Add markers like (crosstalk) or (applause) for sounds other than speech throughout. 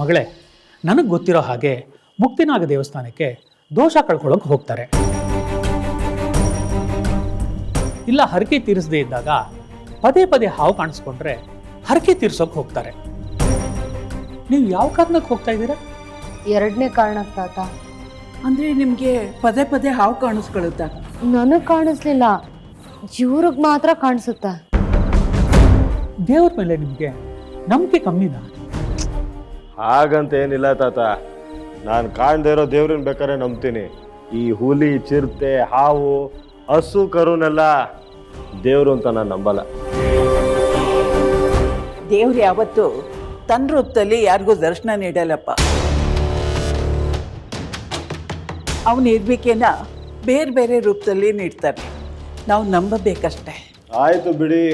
ಮಗಳೇ ನನಗೆ ಗೊತ್ತಿರೋ ಹಾಗೆ ಮುಕ್ತಿನಾಗ ದೇವಸ್ಥಾನಕ್ಕೆ ದೋಷ ಕಳ್ಕೊಳ್ಳೋಕೆ ಹೋಗ್ತಾರೆ. ಇಲ್ಲ ಹರಕೆ ತೀರಿಸದೇ ಇದ್ದಾಗ ಪದೇ ಪದೇ ಹಾವು ಕಾಣಿಸ್ಕೊಂಡ್ರೆ ಹರಕೆ ತೀರ್ಸೋಕೆ ಹೋಗ್ತಾರೆ. ನೀವು ಯಾವ ಕಾರಣಕ್ಕೆ ಹೋಗ್ತಾ ಇದ್ದೀರಾ? ಎರಡನೇ ಕಾರಣ ತಾತ. ಅಂದ್ರೆ ನಿಮಗೆ ಪದೇ ಪದೇ ಹಾವು ಕಾಣಿಸ್ಕೊಳ್ಳುತ್ತಾ? ನನಗೆ ಕಾಣಿಸ್ಲಿಲ್ಲ. ಇವ್ರಿಗೆ ಮಾತ್ರ ಕಾಣಿಸುತ್ತೆ. ದೇವ್ರ ಮೇಲೆ ನಿಮಗೆ ನಂಬಿಕೆ ಕಮ್ಮಿನಾ? ಹಾಗಂತ ಏನಿಲ್ಲ ತಾತ. ನಾನು ಕಾಣ್ದೇ ಇರೋ ದೇವ್ರನ್ನ ಬೇಕಾದ್ರೆ ನಂಬ್ತೀನಿ. ಈ ಹುಲಿ ಚಿರತೆ ಹಾವು ಹಸು ಕರುನೆಲ್ಲ ದೇವ್ರು ಅಂತ ನಾನು ನಂಬಲ್ಲ. ದೇವ್ರು ಯಾವತ್ತು ತನ್ನ ರೂಪದಲ್ಲಿ ಯಾರಿಗೂ ದರ್ಶನ ನೀಡಲ್ಲಪ್ಪ. ಅವನ ಇರ್ಬೇಕೇನ ಬೇರೆ ಬೇರೆ ರೂಪದಲ್ಲಿ ನೀಡ್ತಾನೆ ನಾವು ನಂಬಬೇಕಷ್ಟೆ. ಆಯ್ತು ಬಿಡಿ.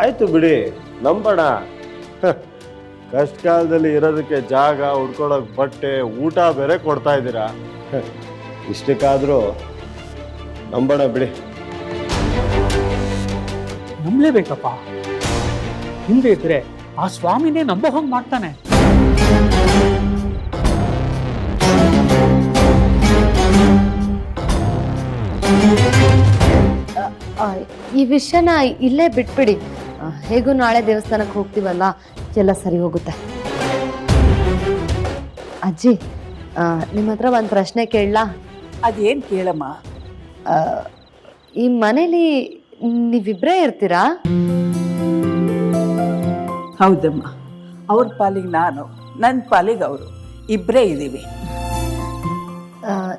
ಆಯ್ತು ಬಿಡಿ. ನಂಬೋಣ. ಕಷ್ಟ ಕಾಲದಲ್ಲಿ ಇರೋದಕ್ಕೆ ಜಾಗ ಉಡ್ಕೊಳಕ್ ಬಟ್ಟೆ ಊಟ ಬೇರೆ ಕೊಡ್ತಾ ಇದ್ದೀರಾ? ಇಷ್ಟಕ್ಕಾದರೂ (laughs) ಇಷ್ಟಕ್ಕಾದ್ರೂ ನಂಬೋಣ ಬಿಡಿ. ನಂಬಲೇಬೇಕಪ್ಪ. ಹಿಂದೆ ಇದ್ರೆ ಆ ಸ್ವಾಮಿನೇ ನಂಬೋ ಹಂಗೆ ಮಾಡ್ತಾನೆ. ಆ, ಈ ವಿಷಯನ ಇಲ್ಲೇ ಬಿಟ್ಬಿಡಿ. ಆ, ಹೇಗೂ ನಾಳೆ ದೇವಸ್ಥಾನಕ್ಕೆ ಹೋಗ್ತೀವಲ್ಲ? ಎಲ್ಲ ಸರಿ ಹೋಗುತ್ತೆ. ಅಜ್ಜಿ ನಿಮ್ಮ ಹತ್ರ ಒಂದು ಪ್ರಶ್ನೆ ಕೇಳಲಾ? ಅದೇನು ಕೇಳಮ್ಮ? ಆ, ಈ ಮನೇಲಿ ನೀವಿಬ್ಬರೇ ಇರ್ತೀರಾ? ಹೌದಮ್ಮ. ಅವ್ರ ಪಾಲಿಗೆ ನಾನು ನನ್ನ ಪಾಲಿಗೆ ಅವರು. ಇಬ್ಬರೇ ಇದ್ದೀವಿ.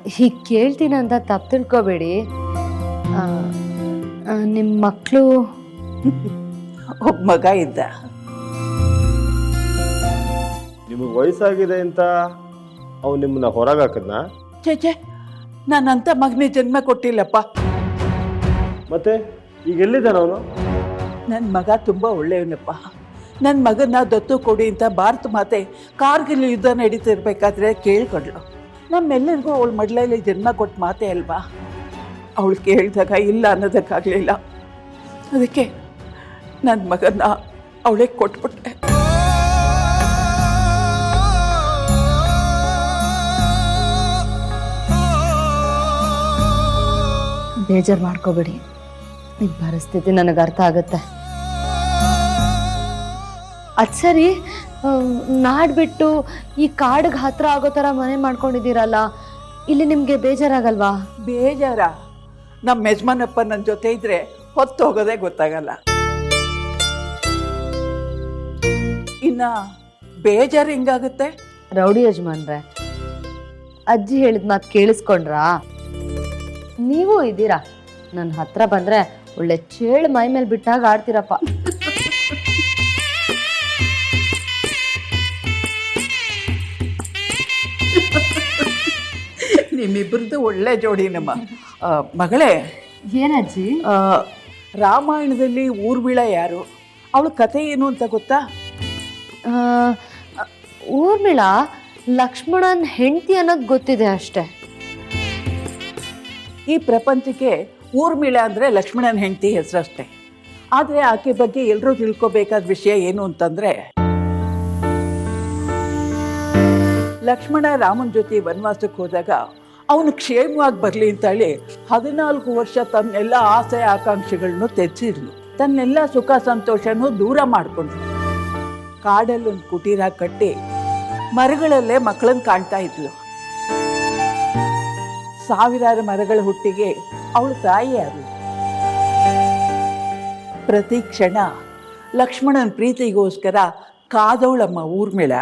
ಹೀಗೆ ಕೇಳ್ತೀನಿ ಅಂತ ತಪ್ಪು ತಿಳ್ಕೊಬೇಡಿ. ನಿಮ್ಮ ಮಕ್ಕಳು (laughs) ಒಬ್ಬ ಮಗ ಇದ್ದ. ನಿಮಗೆ ವಯಸ್ಸಾಗಿದೆ ಅಂತ ಅವ್ನು ನಿಮ್ಮನ್ನ ಹೊರಗೆ ಹಾಕದ್ನ? ಛೇ ಛೇ ನಾನಂತ ಮಗನಿಗೆ ಜನ್ಮ ಕೊಟ್ಟಿಲ್ಲಪ್ಪ. ಮತ್ತೆ ಈಗ ಎಲ್ಲಿದ್ದಾನ ಅವನು? ನನ್ನ ಮಗ ತುಂಬ ಒಳ್ಳೆಯವನಪ್ಪ. ನನ್ನ ಮಗನ ದತ್ತು ಕೊಡಿ ಅಂತ ಭಾರತ ಮಾತೆ ಕಾರ್ಗಿಲ್ ಯುದ್ಧ ನಡೀತಿರ್ಬೇಕಾದ್ರೆ ಕೇಳ್ಕೊಂಡ್ಳು. ನಮ್ಮೆಲ್ಲರಿಗೂ ಅವಳ ಮಡ್ಲಲ್ಲಿ ಜನ್ಮ ಕೊಟ್ಟ ಮಾತೆ ಅಲ್ವಾ? ಅವಳು ಕೇಳಿದಾಗ ಇಲ್ಲ ಅನ್ನೋದಕ್ಕಾಗಲಿಲ್ಲ. ಅದಕ್ಕೆ ನನ್ನ ಮಗನ ಅವಳಿಗೆ ಕೊಟ್ಬಿಟ್ಟೆ ಬೇಜಾರು ಮಾಡ್ಕೋಬೇಡಿ. ನಿಮ್ಮ ಪರಿಸ್ಥಿತಿ ನನಗೆ ಅರ್ಥ ಆಗುತ್ತೆ. ಅದು ಸರಿ ನಾಡ್ ಬಿಟ್ಟು ಈ ಕಾಡಿಗೆ ಹತ್ರ ಆಗೋ ಥರ ಮನೆ ಮಾಡ್ಕೊಂಡಿದ್ದೀರಲ್ಲ ಇಲ್ಲಿ ನಿಮಗೆ ಬೇಜಾರಾಗಲ್ವಾ? ಬೇಜಾರ? ನಮ್ಮ ಯಜಮಾನಪ್ಪ ನನ್ನ ಜೊತೆ ಇದ್ರೆ ಹೊತ್ತು ಹೋಗೋದೇ ಗೊತ್ತಾಗಲ್ಲ. ಇನ್ನ ಬೇಜಾರು ಹೆಂಗಾಗುತ್ತೆ? ರೌಡಿ ಯಜಮಾನ್ರೆ ಅಜ್ಜಿ ಹೇಳಿದ ಮಾತು ಕೇಳಿಸ್ಕೊಂಡ್ರಾ? ನೀವು ಇದ್ದೀರಾ? ನನ್ನ ಹತ್ರ ಬಂದ್ರೆ ಒಳ್ಳೆ ಚೇಳು ಮೈ ಮೇಲೆ ಬಿಟ್ಟಾಗ ಆಡ್ತೀರಪ್ಪ. ನಿಮ್ಮಿಬ್ಬರದ್ದು ಒಳ್ಳೆ ಜೋಡಿ ನಮ್ಮ. ಆ, ಮಗಳೇ ಏನಜ್ಜಿ? ಆ, ರಾಮಾಯಣದಲ್ಲಿ ಊರ್ಮಿಳ ಯಾರು? ಅವಳ ಕತೆ ಏನು ಅಂತ ಗೊತ್ತಾ? ಊರ್ಮಿಳ ಊರ್ಮಿಳಾ ಲಕ್ಷ್ಮಣನ್ ಹೆಂಡತಿ ಅನ್ನೋದು ಗೊತ್ತಿದೆ ಅಷ್ಟೇ. ಈ ಪ್ರಪಂಚಕ್ಕೆ ಊರ್ಮಿಳ ಅಂದರೆ ಲಕ್ಷ್ಮಣನ ಹೆಂಡತಿ ಹೆಸರಷ್ಟೇ. ಆದರೆ ಆಕೆ ಬಗ್ಗೆ ಎಲ್ಲರೂ ತಿಳ್ಕೊಬೇಕಾದ ವಿಷಯ ಏನು ಅಂತಂದರೆ, ಲಕ್ಷ್ಮಣ ರಾಮನ ಜೊತೆ ವನವಾಸಕ್ಕೆ ಹೋದಾಗ ಅವನು ಕ್ಷೇಮವಾಗಿ ಬರಲಿ ಅಂತ ಹೇಳಿ ಹದಿನಾಲ್ಕು ವರ್ಷ ತನ್ನೆಲ್ಲ ಆಸೆ ಆಕಾಂಕ್ಷೆಗಳನ್ನು ತೆಚ್ಚಿದ್ಲು ತನ್ನೆಲ್ಲ ಸುಖ ಸಂತೋಷನೂ ದೂರ ಮಾಡಿಕೊಂಡ್ರು ಕಾಡಲ್ಲಿ ಒಂದು ಕುಟೀರ ಕಟ್ಟಿ ಮರಗಳಲ್ಲೇ ಮಕ್ಕಳನ್ನು ಕಾಣ್ತಾ ಇದ್ಲು. ಸಾವಿರಾರು ಮರಗಳ ಹುಟ್ಟಿಗೆ ಅವಳು ತಾಯಿಯಾದಳು ಪ್ರತಿ ಕ್ಷಣ ಲಕ್ಷ್ಮಣನ ಪ್ರೀತಿಗೋಸ್ಕರ ಕಾದವಳಮ್ಮ ಊರ್ಮಿಳ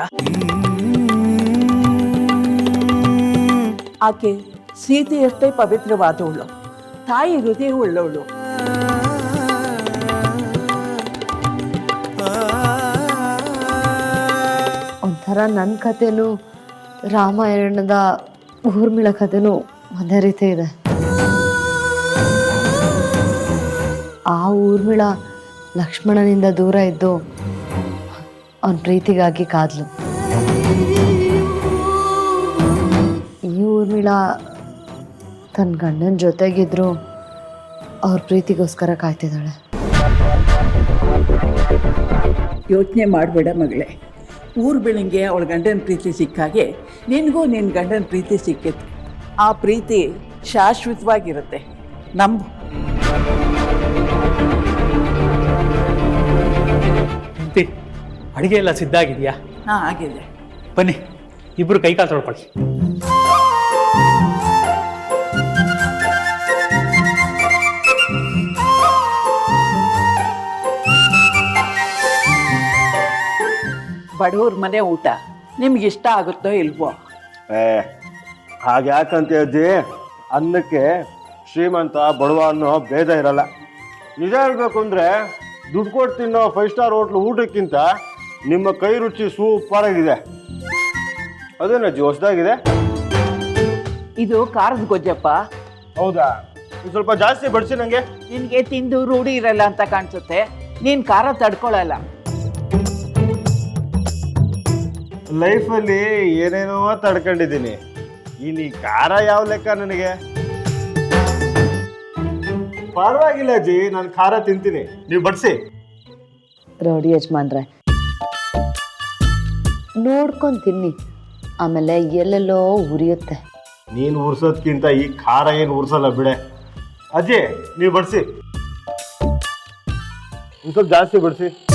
ಆಕೆ ಸೀತೆಯಷ್ಟೇ ಪವಿತ್ರವಾದವಳು. ತಾಯಿ ಹೃದಯ ಉಳ್ಳವಳು ಒಂಥರ ನನ್ನ ಕಥೆನು ರಾಮಾಯಣದ ಊರ್ಮಿಳ ಕಥೆನೂ ಒಂದೇ ರೀತಿ ಇದೆ. ಆ ಊರ್ಮಿಳ ಲಕ್ಷ್ಮಣನಿಂದ ದೂರ ಇದ್ದು ಅವನ ಪ್ರೀತಿಗಾಗಿ ಕಾದ್ಲು. ಈ ಊರ್ಮಿಳ ತನ್ನ ಗಂಡನ ಜೊತೆಗಿದ್ರು ಅವ್ರ ಪ್ರೀತಿಗೋಸ್ಕರ ಕಾಯ್ತಿದ್ದಾಳೆ. ಯೋಚನೆ ಮಾಡಬೇಡ ಮಗಳೇ. ಊರು ಬೆಳಂಗೆ ಅವಳ ಗಂಡನ ಪ್ರೀತಿ ಸಿಕ್ಕಾಗೆ ನಿನಗೂ ನಿನ್ನ ಗಂಡನ ಪ್ರೀತಿ ಸಿಕ್ಕಿತ್ತು. ಆ ಪ್ರೀತಿ ಶಾಶ್ವತವಾಗಿರುತ್ತೆ. ನಂಬು. ಅಡಿಗೆ ಎಲ್ಲ ಸಿದ್ಧ ಆಗಿದೆಯಾ ಹಾಂ ಆಗಿದೆ. ಬನ್ನಿ ಇಬ್ಬರು ಕೈ ಕಾಲು ತೊಳ್ಕೊಳ್ಳಿ. ಬಡವ್ರ ಮನೆ ಊಟ ನಿಮ್ಗೆ ಇಷ್ಟ ಆಗುತ್ತೋ ಇಲ್ವೋ? ಏ ಹಾಗೆ ಯಾಕಂತ ಅಜ್ಜಿ ಅನ್ನಕ್ಕೆ ಶ್ರೀಮಂತ ಬಡವ ಅನ್ನೋ ಭೇದ ಇರಲ್ಲ. ನಿಜ ಹೇಳ್ಬೇಕು ಅಂದರೆ ದುಡ್ಡು ಕೊಟ್ಟು ತಿನ್ನೋ ಫೈವ್ ಸ್ಟಾರ್ ಹೋಟ್ಲು ಊಟಕ್ಕಿಂತ ನಿಮ್ಮ ಕೈ ರುಚಿ ಸೂಪರ್ ಆಗಿದೆ ಅದೇನಜ್ಜಿ ಹೊಸದಾಗಿದೆ? ಇದು ಖಾರದ ಗೊಜ್ಜಪ್ಪ. ಹೌದಾ? ಇದು ಸ್ವಲ್ಪ ಜಾಸ್ತಿ ಬಡಿಸಿ ನಂಗೆ. ನಿನಗೆ ತಿಂದು ರೂಢಿ ಇರಲ್ಲ ಅಂತ ಕಾಣಿಸುತ್ತೆ. ನೀನು ಖಾರ ತಡ್ಕೊಳ್ಳಲ್ಲ ಲೈಫಲ್ಲಿ ಏನೇನೋ ತಡ್ಕೊಂಡಿದ್ದೀನಿ. ಈ ಖಾರ ಯಾವ ಲೆಕ್ಕ ನನಗೆ? ಪರವಾಗಿಲ್ಲ ಅಜ್ಜಿ ನಾನು ಖಾರ ತಿಂತೀನಿ. ನೀವು ಬಡಿಸಿ. ರೌಡಿ ಯಜಮಾನ್ರೆ. ನೋಡ್ಕೊಂಡು ತಿನ್ನಿ. ಆಮೇಲೆ ಎಲ್ಲೆಲ್ಲೋ ಉರಿಯುತ್ತೆ. ನೀನು ಉರ್ಸೋದ್ಕಿಂತ ಈ ಖಾರ ಏನು ಉರ್ಸಲ್ಲ ಬಿಡೆ. ಅಜ್ಜಿ ನೀವು ಬಡಿಸಿ. ಒಂದು ಸ್ವಲ್ಪ ಜಾಸ್ತಿ ಬಡಿಸಿ.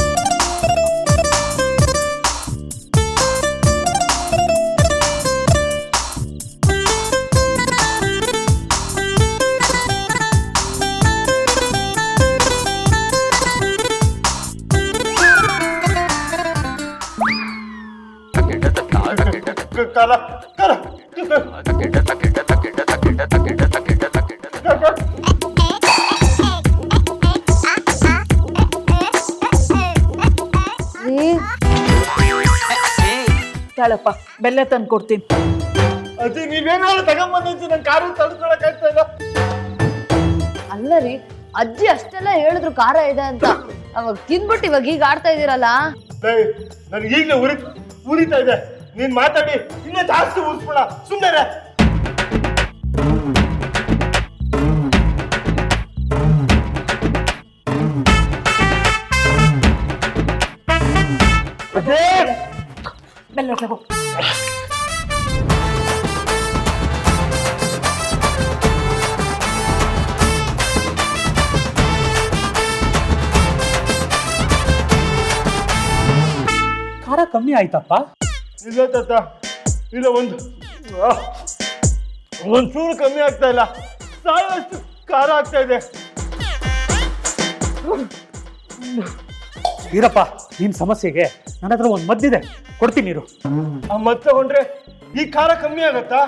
ತಾಳಪ್ಪ ಬೆಲ್ಲ ತಂದು ಕೊಡ್ತೀನಿ. ಅದು ನೀವೇನಾದ್ರು ತಗೊಂಬಂದಿ ನನ್ನ ಕಾರು ತಡ್ಕೊಳಕ್ಕಾಗ್ತಾ ಇಲ್ಲ? ಅಲ್ಲ ರೀ ಅಜ್ಜಿ ಅಷ್ಟೆಲ್ಲ ಹೇಳಿದ್ರು ಖಾರ ಇದೆ ಅಂತ. ಅವಾಗ ತಿಂದ್ಬಿಟ್ಟು ಇವಾಗ ಈಗ ಆಡ್ತಾ ಇದೀರಲ್ಲ ನನ್ಗೆ ಈಗಲೇ ಉರಿ ಉರಿತಾ ಇದೆ. ನೀನ್ ಮಾತಾಡಿ ಇನ್ನೂ ಜಾಸ್ತಿ ಉರಿಸ್ಬೇಡ. ಸುಮ್ಮನೆ ಬೆಲ್ಲ ತಗೋ ಖಾರ ಕಮ್ಮಿ ಆಯ್ತಪ್ಪ. ಇಲ್ಲ ತಾತ ಇಲ್ಲ ಒಂದು. ಒಂಚೂರು ಕಮ್ಮಿ ಆಗ್ತಾ ಇಲ್ಲ. ಸಾಕಷ್ಟು ಖಾರ ಆಗ್ತಾ ಇದೆ. ಈರಪ್ಪ ನಿನ್ ಸಮಸ್ಯೆಗೆ ನನ್ನ ಹತ್ರ ಒಂದು ಮದ್ದಿದೆ. ಕೊಡ್ತೀನಿ ನೀರು ಆ ಮತ್ತೆ ತಗೊಂಡ್ರೆ ಈ ಖಾರ ಕಮ್ಮಿ ಆಗತ್ತಾ?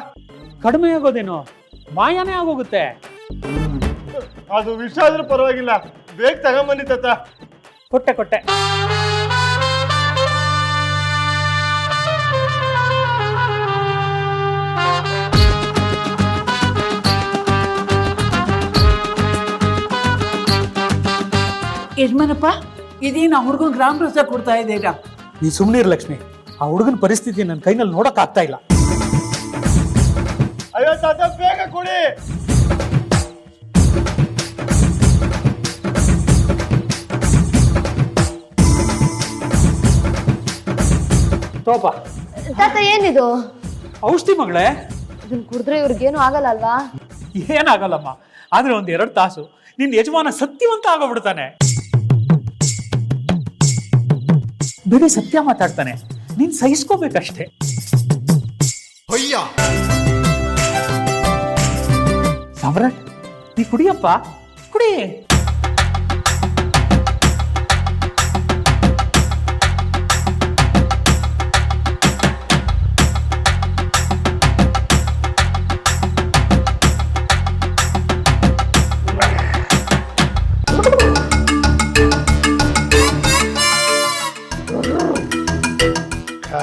ಕಡಿಮೆ ಆಗೋದೇನು? ಮಾಯಾನೇ ಆಗೋಗುತ್ತೆ. ಅದು ವಿಷ ಆದ್ರೂ ಪರವಾಗಿಲ್ಲ. ಬೇಗ ತಗೊಂಬನ್ನಿ ತಾತ. ಕೊಟ್ಟೆ ಕೊಟ್ಟೆ. ಯಜಮಾನಪ್ಪ ಇದೇನು ಅವ್ರಿಗೂ ಗ್ರಾಮ ರಸ ಕೊಡ್ತಾ ಇದ್ದೀರಾ ನೀ ಸುಮ್ಮನೆ ಲಕ್ಷ್ಮಿ. ಆ ಹುಡುಗನ ಪರಿಸ್ಥಿತಿ ನನ್ನ ಕೈನಲ್ಲಿ ನೋಡಕ್ ಆಗ್ತಾ ಇಲ್ಲ. ಅಯ್ಯೋ ತಾತ ಬೇಗ ಕೊಡಿ. ತೋಪ. ತಾತ ಏನಿದು? ಔಷಧಿ ಮಗಳೇ? ಇದನ್ನ ಕುಡಿದ್ರೆ ಇವ್ರಿಗೇನು ಆಗಲ್ಲ ಅಲ್ವಾ? ಏನಾಗಲ್ಲಮ್ಮ ಆದ್ರೆ ಒಂದ್ ಎರಡು ತಾಸು. ನಿನ್ ಯಜಮಾನ ಸತ್ಯವಂತ ಆಗೋಗ್ಬಿಡ್ತಾನೆ. ಬಿಡಿ ಸತ್ಯ ಮಾತಾಡ್ತಾನೆ. ನೀನ್ ಸಹಿಸ್ಕೋಬೇಕಷ್ಟೇ. ಸಾಮ್ರಾಟ್ ನೀ ಕುಡಿಯಪ್ಪ? ಕುಡಿ.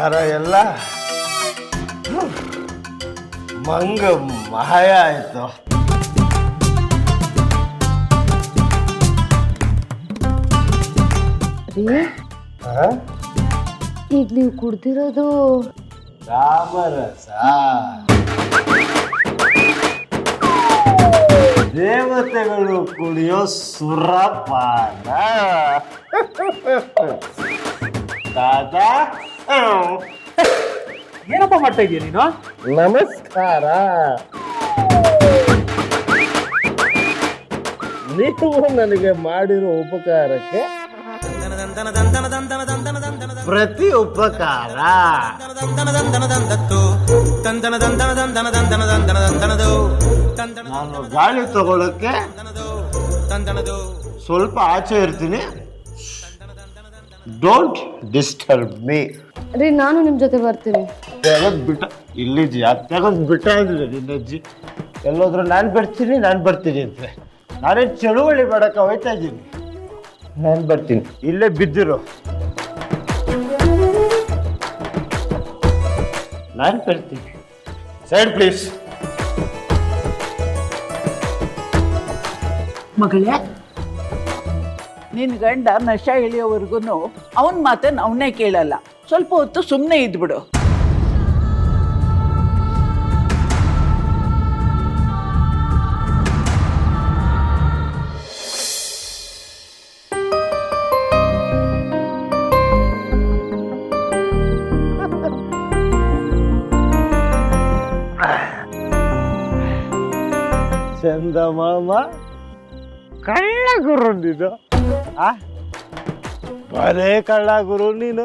ಖಾರ ಎಲ್ಲ. ಮಂಗ ಮಾಯ ಆಯಿತು. ಈಗ ನೀವು ಕುಡ್ದಿರೋದು? ರಾಮರಸ ದೇವತೆಗಳು ಕುಡಿಯೋ ಸುರಪಾನ. (laughs) ತಾತ (laughs) ಏನಪ್ಪ ಮಾಡ್ತಾ ಇದೀಯ ನೀನು? ನಮಸ್ಕಾರ. ನೀವು ನನಗೆ ಮಾಡಿರೋ ಉಪಕಾರಕ್ಕೆ ಪ್ರತಿ ಉಪಕಾರ. ನಾನು ಗಾಳಿ ತಗೊಳಕ್ಕೆ ಸ್ವಲ್ಪ ಆಚೆ ಇರ್ತೀನಿ. ಡೋಂಟ್ ಡಿಸ್ಟರ್ಬ್ ಮೀ ರೀ ನಾನು ನಿಮ್ಮ ಜೊತೆ ಬರ್ತೀನಿ. ತೆಗೆದ್ ಬಿಟ್ಟ ಇಲ್ಲಿದ್ಯಾ? ತೆಗೆದ್ ಬಿಟ್ಟ ಅಂದ್ರೆ ನಿನ್ನಜ್ಜಿ ಎಲ್ಲೋದ್ರೂ ನಾನು ಬರ್ತೀನಿ ನಾನು ಬರ್ತೀನಿ ಅಂತ. ನಾನೇ ಚಳುವಳಿ ಮಾಡಕ್ಕೆ ಹೋಯ್ತಾ ಇದ್ದೀನಿ? ನಾನು ಬರ್ತೀನಿ. ಇಲ್ಲೇ ಬಿದ್ದಿರು. ನಾನು ಬರ್ತೀನಿ. Side please. ಮಗಳೇ ನಿನ್ನ ಗಂಡ ನಶ ಇಳಿಯೋವರೆಗೂ ಅವನ ಮಾತನ್ನು ಅವನೇ ಕೇಳಲ್ಲ. ಸ್ವಲ್ಪ ಹೊತ್ತು ಸುಮ್ಮನೆ ಇದ್ಬಿಡು. ಚಂದ ಮಾಮ. ಕಳ್ಳ ಗುರು ನೀನು ಆ? ಬರೇ ಕಳ್ಳ ಗುರು ನೀನು.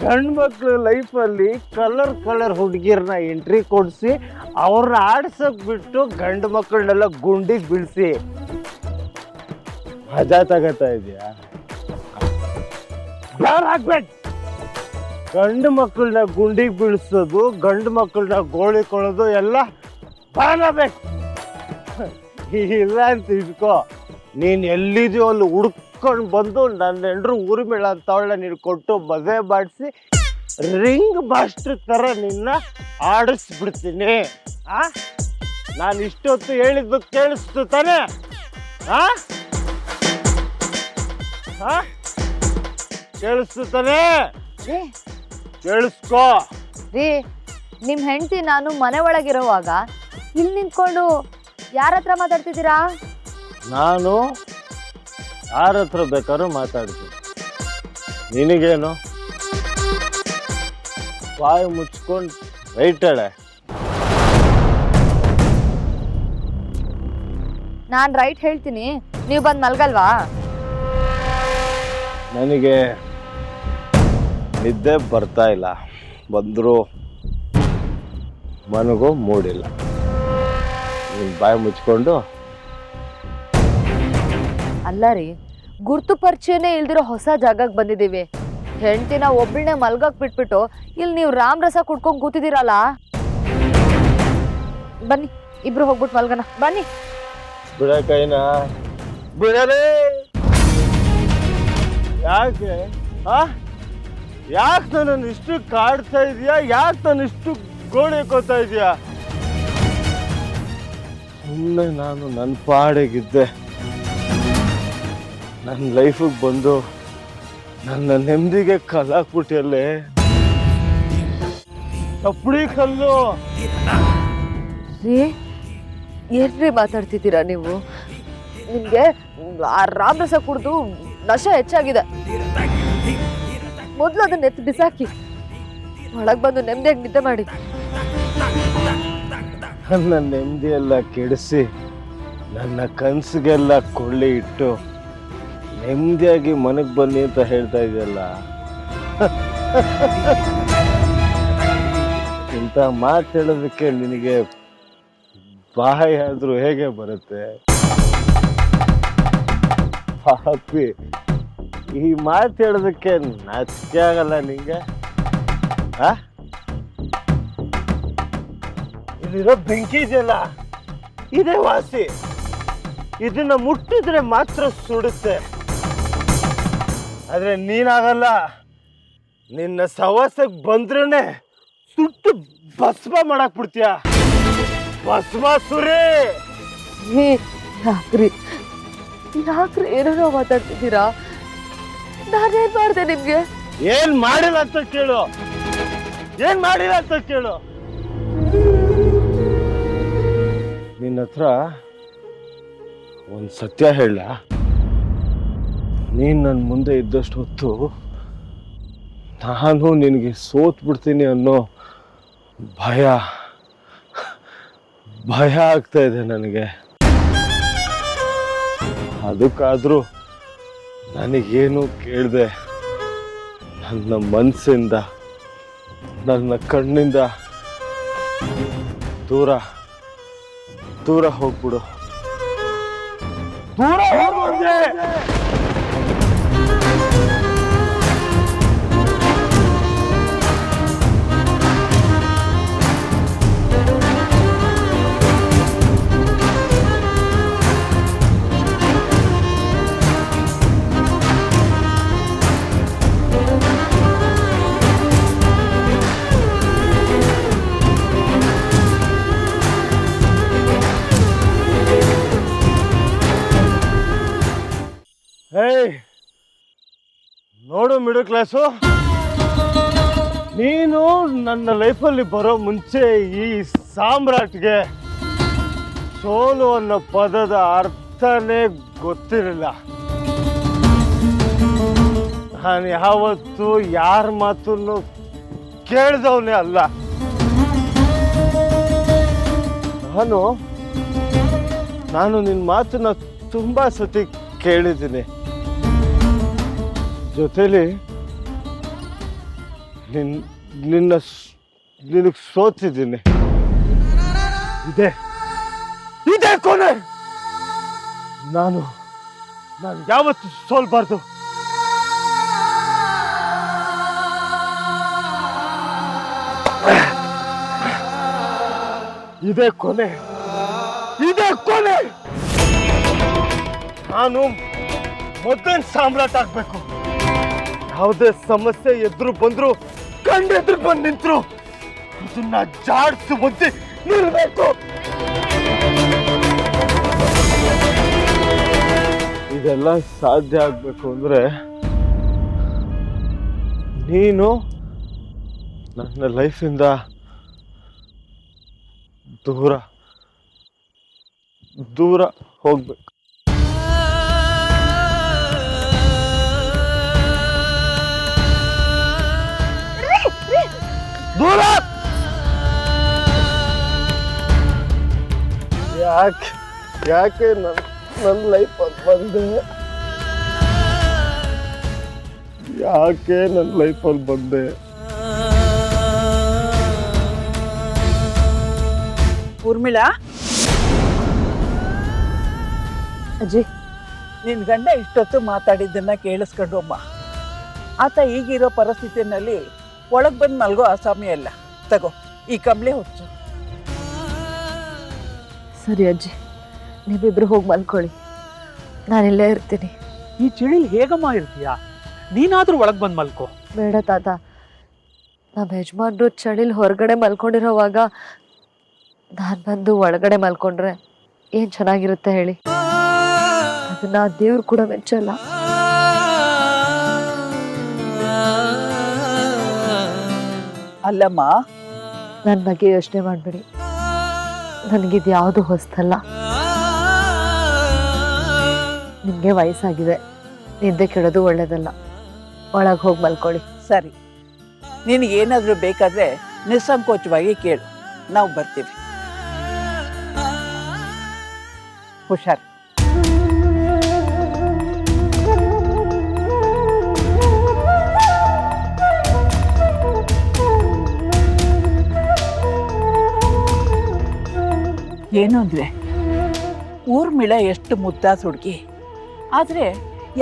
ಗಂಡು ಮಕ್ಳು ಲೈಫಲ್ಲಿ ಕಲರ್ ಕಲರ್ ಹುಡುಗಿರ್ನ ಎಂಟ್ರಿ ಕೊಡಿಸಿ ಅವ್ರನ್ನ ಆಡ್ಸಕ್ ಬಿಟ್ಟು ಗಂಡು ಮಕ್ಕಳನ್ನೆಲ್ಲ ಗುಂಡಿಗೆ ಬೀಳಿಸಿ. ಮಜಾ ತಗೋತಾ ಇದೆಯಾ? ಆಗ್ಬೇಕು ಗಂಡು ಮಕ್ಕಳನ್ನ ಗುಂಡಿಗೆ ಬೀಳ್ಸೋದು, ಗಂಡು ಮಕ್ಕಳನ್ನ ಗೋಳಿಕೊಳ್ಳೋದು ಎಲ್ಲ ಬಾನಬೇಕು (laughs) ಇಲ್ಲ ಅಂತ ಇದ್ಕೋ. ನೀನು ಎಲ್ಲಿದೆಯೋ ಅಲ್ಲಿ ಹುಡ್ಕೊಂಡು ಬಂದು ನನ್ನ ಹೆಂಡ್ರು ಊರ್ಮಿಳ ಅಂತವಳ ನೀನು ಕೊಟ್ಟು ಮದುವೆ ಮಾಡಿಸಿ ರಿಂಗ್ ಮಾಸ್ಟರ್ ತರ ನಿನ್ನ ಆಡಿಸ್ಬಿಡ್ತೀನಿ. ಆ? ನಾನು ಇಷ್ಟೊತ್ತು ಹೇಳಿದ್ದು ಕೇಳಿಸ್ತು ತಾನೆ? ಆ? ಆ? ಕೇಳಿಸ್ತು ತಾನೆ? ರೀ ಕೇಳಿಸ್ಕೋ. ರೀ ನಿಮ್ಮ ಹೆಂಡತಿ ನಾನು ಮನೆ ಒಳಗಿರುವಾಗ ಇಲ್ಲಿ ನಿಂತ್ಕೊಂಡು ಯಾರ ಹತ್ರ ಮಾತಾಡ್ತಿದ್ದೀರಾ? ನಾನು ಯಾರ ಹತ್ರ ಬೇಕಾದ್ರೂ ಮಾತಾಡ್ತೀನಿ. ನಿನಗೇನು? ಬಾಯಿ ಮುಚ್ಕೊಂಡು ರೈಟ್ ಹೇಳೆ ನಾನ್ ರೈಟ್ ಹೇಳ್ತೀನಿ ನೀವು ಬಂದ್ ಮಲ್ಗಲ್ವಾ? ನನಗೆ ನಿದ್ದೆ ಬರ್ತಾ ಇಲ್ಲ. ಬಂದ್ರು ಮನಗೂ ಮೂಡಿಲ್ಲ. ನೀನು ಬಾಯಿ ಮುಚ್ಕೊಂಡು ಅಲ್ಲ ರೀ. ಗುರ್ತು ಪರಿಚಯನೇ ಇಲ್ದಿರೋ ಹೊಸ ಜಾಗಕ್ಕೆ ಬಂದಿದ್ದೀವಿ. ಹೆಂಡತಿನ ಒಬ್ಬಳನ್ನೇ ಮಲ್ಗಕ್ ಬಿಟ್ಬಿಟ್ಟು ಇಲ್ಲಿ ನೀವು ರಾಮ್ ರಸ ಕುಡ್ಕೊಂಡು ಕೂತಿದ್ದೀರಲ್ಲ? ಬನ್ನಿ, ಇಬ್ರು ಹೋಗ್ಬಿಟ್ಟು ಮಲ್ಗನ ಬನ್ನಿ. ಬಿಡಲೇ. ಯಾಕೆ? ಆ? ಯಾಕೆ ನನ್ನನ್ನು ಇಷ್ಟು ಕಾಡ್ತಾ ಇದೆಯಾ? ಯಾಕೆ ನಾನು ಇಷ್ಟು ಗೋಳಿ ಕೋತಾ ಇದೆಯಾ? ಸುಮ್ಮನೆ ನಾನು ನನ್ನ ಪಾಡಿಗಿದ್ದೆ. ನನ್ನ ಲೈಫಿಗೆ ಬಂದು ನನ್ನ ನೆಮ್ಮದಿಗೆ ಕಲ್ಲಾಕ್ಬಿಟ್ಟಿಯಲ್ಲೇ ತಪ್ಪಡಿ ಕಲ್ಲು. ರೀ ಏನ್ರಿ ಮಾತಾಡ್ತಿದ್ದೀರಾ ನೀವು? ನಿಮ್ಗೆ ಆ ರಾಮರಸ ಕುಡಿದು ಕುಡ್ದು ನಶ ಹೆಚ್ಚಾಗಿದೆ. ಮೊದಲು ಅದನ್ನ ಎತ್ತು ಬಿಸಾಕಿ ಒಳಗೆ ಬಂದು ನೆಮ್ಮದಿಯಾಗಿ ನಿದ್ದೆ ಮಾಡಿ. ನನ್ನ ನೆಮ್ಮದಿಯೆಲ್ಲ ಕೆಡಿಸಿ ನನ್ನ ಕನಸಿಗೆಲ್ಲ ಕೊಳ್ಳಿ ಇಟ್ಟು ನೆಮ್ಮದಿಯಾಗಿ ಮನೆಗೆ ಬನ್ನಿ ಅಂತ ಹೇಳ್ತಾ ಇದೆಯಲ್ಲ? ಇಂಥ ಮಾತು ಹೇಳೋದಕ್ಕೆ ನಿನಗೆ ಬಾಯಿ ಆದರೂ ಹೇಗೆ ಬರುತ್ತೆ? ಪಾಪಿ, ಈ ಮಾತು ಹೇಳೋದಕ್ಕೆ ನಾಚಿಕೆ ಆಗಲ್ಲ ನಿಂಗೆ? ಆ? ಇಲ್ಲಿರೋ ಬೆಂಕಿ ಇದೆಯಲ್ಲ? ಇದೇ ವಾಸಿ. ಇದನ್ನ ಮುಟ್ಟಿದ್ರೆ ಮಾತ್ರ ಸುಡುತ್ತೆ. ಆದ್ರೆ ನೀನಾಗಲ್ಲ. ನಿನ್ನ ಸವಾಸಕ್ಕೆ ಬಂದ್ರೇನೆ ಸುಟ್ಟು ಭಸ್ಮ ಮಾಡಕ್ ಬಿಡ್ತೀಯ? ಭಸ್ಮ ಸುರಿ! ಯಾಕ್ರಿ ಯಾಕ್ರಿ ಏನೇನೋ ಮಾತಾಡ್ತಿದ್ದೀರಾ? ನಾನೇನ್ ಮಾಡಿದೆ ನಿಮ್ಗೆ? ಏನ್ ಮಾಡಿಲ್ಲ ಅಂತ ಕೇಳು. ಏನ್ ಮಾಡಿಲ್ಲ ಅಂತ ಕೇಳು. ನಿನ್ನ ಹತ್ರ ಒಂದು ಸತ್ಯ ಹೇಳ ನೀನ್ ನನ್ನ ಮುಂದೆ ಇದ್ದಷ್ಟು ಹೊತ್ತು ನಾನು ನಿನಗೆ ಸೋತ್ ಬಿಡ್ತೀನಿ ಅನ್ನೋ ಭಯ ಭಯ ಆಗ್ತಾ ಇದೆ ನನಗೆ. ಅದಕ್ಕಾದರೂ ನನಗೇನು ಕೇಳಿದೆ, ನನ್ನ ಮನಸ್ಸಿಂದ ನನ್ನ ಕಣ್ಣಿಂದ ದೂರ ದೂರ ಹೋಗ್ಬಿಡು. ದೂರ ಹೋಗ್ಬಿಡ್ದೆ ಮಿಡಲ್ ಕ್ಲಾಸು ನೀನು ನನ್ನ ಲೈಫಲ್ಲಿ ಬರೋ ಮುಂಚೆ ಈ ಸಾಮ್ರಾಟ್ಗೆ ಸೋಲು ಅನ್ನೋ ಪದದ ಅರ್ಥನೇ ಗೊತ್ತಿರಲಿಲ್ಲ. ನಾನು ಯಾವತ್ತು ಯಾರ ಮಾತನ್ನು ಕೇಳ್ದವನೇ ಅಲ್ಲ. ನಾನು ನಾನು ನಿನ್ನ ಮಾತನ್ನ ತುಂಬ ಸತಿ ಕೇಳಿದ್ದೀನಿ. ಜೊತೆಲಿ ನಿನ್, ನಿನ್ನ ನಿನಗೆ ಸೋತಿದ್ದೀನಿ. ಇದೆ. ಇದೆ ಕೊನೆ ನಾನು ನಾನು ಯಾವತ್ತು ಸೋಲ್ಬಾರ್ದು. ಇದೇ ಕೊನೆ ಇದೆ ಕೊನೆ ನಾನು ಮೊದಲ ಸಾಮ್ರಾಟ್ ಆಗ್ಬೇಕು. ಯಾವುದೇ ಸಮಸ್ಯೆ ಎದುರು ಬಂದ್ರು ಕಂಡೆದ್ರು ಬಂದು ನಿಂತರು. ಅದನ್ನ ಜಾಡ್ಸು ಬುದ್ಧಿ ನಿಲ್ಬೇಕು. ಇದೆಲ್ಲ ಸಾಧ್ಯ ಆಗ್ಬೇಕು ಅಂದ್ರೆ ನೀನು ನನ್ನ ಲೈಫಿಂದ ದೂರ ದೂರ ಹೋಗ್ಬೇಕು. ದೂರ ಯಾಕೆ ಯಾಕೆ ನನ್ನ ನನ್ನ ಲೈಫ್ ಬಂದೆ? ಯಾಕೆ ನನ್ನ ಲೈಫಲ್ಲಿ ಬಂದೆ? ಊರ್ಮಿಳಾ? ಅಜ್ಜಿ ನಿನ್ನ ಗಂಡ ಇಷ್ಟೊತ್ತು ಮಾತಾಡಿದ್ದನ್ನ ಕೇಳಿಸ್ಕೊಂಡು ಅಮ್ಮ ಆತ ಈಗಿರೋ ಪರಿಸ್ಥಿತಿನಲ್ಲಿ ಒಳಗೆ ಬಂದು ಮಲ್ಗೋ ಸಮಯ ಇಲ್ಲ. ತಗೋ ಈ ಕಂಬ್ಳಿ ಹೊಚ್ಚು. ಸರಿ ಅಜ್ಜಿ ನೀವಿಬ್ರು ಹೋಗಿ ಮಲ್ಕೊಳ್ಳಿ. ನಾನಿಲ್ಲೇ ಇರ್ತೀನಿ. ಈ ಚಳಿಲಿ ಹೇಗಮ್ಮ ಇರ್ತೀಯ? ನೀನಾದ್ರೂ ಒಳಗೆ ಬಂದು ಮಲ್ಕೋ. ಬೇಡ ತಾತ. ನಮ್ಮ ಯಜಮಾನ್ರು ಚಳಿಲಿ ಹೊರಗಡೆ ಮಲ್ಕೊಂಡಿರೋವಾಗ ನಾನು ಬಂದು ಒಳಗಡೆ ಮಲ್ಕೊಂಡ್ರೆ ಏನು ಚೆನ್ನಾಗಿರುತ್ತೆ ಹೇಳಿ? ಅದನ್ನ ದೇವ್ರು ಕೂಡ ಮೆಚ್ಚಲ್ಲ. ಅಲ್ಲಮ್ಮ? ನನ್ನ ಬಗ್ಗೆ ಯೋಚನೆ ಮಾಡಬೇಡಿ. ನನಗಿದು ಯಾವುದು ಹೊಸ್ತಲ್ಲ. ನಿಮಗೆ ವಯಸ್ಸಾಗಿದೆ. ನಿದ್ದೆ ಕೆಡೋದು ಒಳ್ಳೇದಲ್ಲ. ಒಳಗೆ ಹೋಗಿ ಮಲ್ಕೊಳ್ಳಿ. ಸರಿ. ನಿನಗೇನಾದರೂ ಬೇಕಾದರೆ ನಿಸ್ಸಂಕೋಚವಾಗಿ ಕೇಳು. ನಾವು ಬರ್ತೀವಿ. ಹುಷಾರ್. ಏನು ಅಂದರೆ ಊರ್ಮಿಳ ಎಷ್ಟು ಮುದ್ದಾದ ಹುಡುಗಿ. ಆದರೆ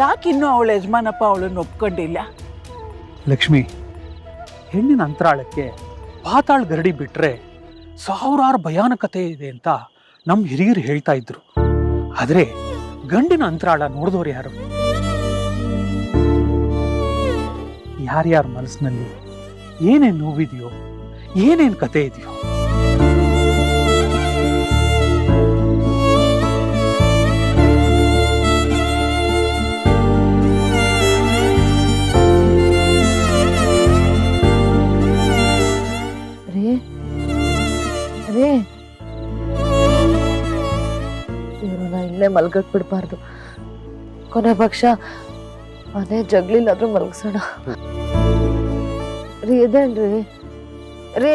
ಯಾಕಿನ್ನೂ ಅವಳ ಯಜಮಾನಪ್ಪ ಅವಳನ್ನು ಒಪ್ಕೊಂಡಿಲ್ಲ? ಲಕ್ಷ್ಮಿ, ಹೆಣ್ಣಿನ ಅಂತರಾಳಕ್ಕೆ ಪಾತಾಳ ಗರಡಿ ಬಿಟ್ರೆ ಸಾವಿರಾರು ಭಯಾನಕತೆ ಇದೆ ಅಂತ ನಮ್ಮ ಹಿರಿಯರು ಹೇಳ್ತಾ ಇದ್ರು. ಆದ್ರೆ ಗಂಡಿನ ಅಂತರಾಳ ನೋಡಿದವ್ರು ಯಾರು? ಯಾರ್ಯಾರ ಮನಸ್ಸಿನಲ್ಲಿ ಏನೇನು ನೋವಿದೆಯೋ, ಏನೇನು ಕತೆ ಇದೆಯೋ ಇಲ್ಲೇ ಮಲ್ಗಕ್ ಬಿಡ್ಬಾರ್ದು ಕೊನೆ ಪಕ್ಷ ಮನೆ ಜಗ್ಲಿಲ್ಲಾದ್ರೂ ಮಲಗಿಸೋಣ. ರೀ ಇದೇನ್ರಿ ರೀ